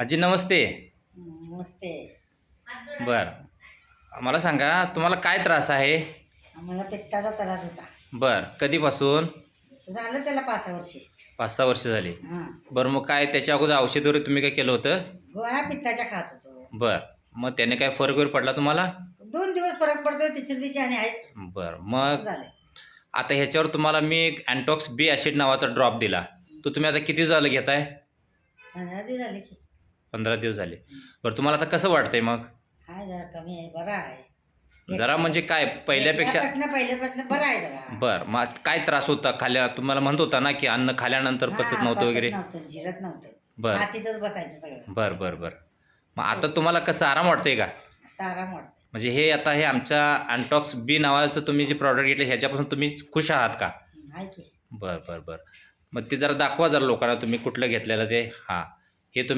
आजी नमस्ते. नमस्ते. बर. मला सांगा तुम्हाला काय त्रास आहे? आम्हाला पित्ताचा त्रास होता. बर. कधीपासून? झालं त्याला पाच सहा वर्षी. पाच सहा वर्ष झाली. हां. बरं मग काय त्याच्या अगोदर औषध वगैरे तुम्ही काय केलं होतं? गोळ्या पित्ताच्या खात होतो. बर. मग त्याने काय फरक वगैरे पडला तुम्हाला? दोन दिवस फरक दिवशी आणि आहेच बर. मग झालं आता ह्याच्यावर तुम्हाला मी एक अँटॉक्स बी ॲसिड नावाचा ड्रॉप दिला. तो तुम्ही आता किती झालं घेताय? पंधरा दिवस झाले की. पंधरा दिवस झाले. बरं तुम्हाला आता कसं वाटतंय मग? हाय जरा कमी आहे बरं आहे. जरा म्हणजे काय पहिल्यापेक्षा प्रश्न पहिले प्रश्न बरं आहे जरा. बर मग काय त्रास होता खाल्या तुम्हाला म्हणत होता ना की अन्न खाल्यानंतर पचत हां, नव्हतं वगैरे. नव्हतं जिरत नव्हतं. बर. छातीतच बसायचं सगळं. बर बर बर. मग आता तुम्हाला कसं आराम वाटतंय का? आता आराम वाटतं म्हणजे हे आता हे आमच्या अँटॉक्स बी नावाचं तुम्ही जे प्रॉडक्ट घेतले ह्याच्यापासून तुम्ही खुश आहात का? आहे की. बर बर बर. मग ते जरा दाखवा जरा लोकांना तुम्ही कुठलं घेतलेलं ते. हां. हे तुम्ही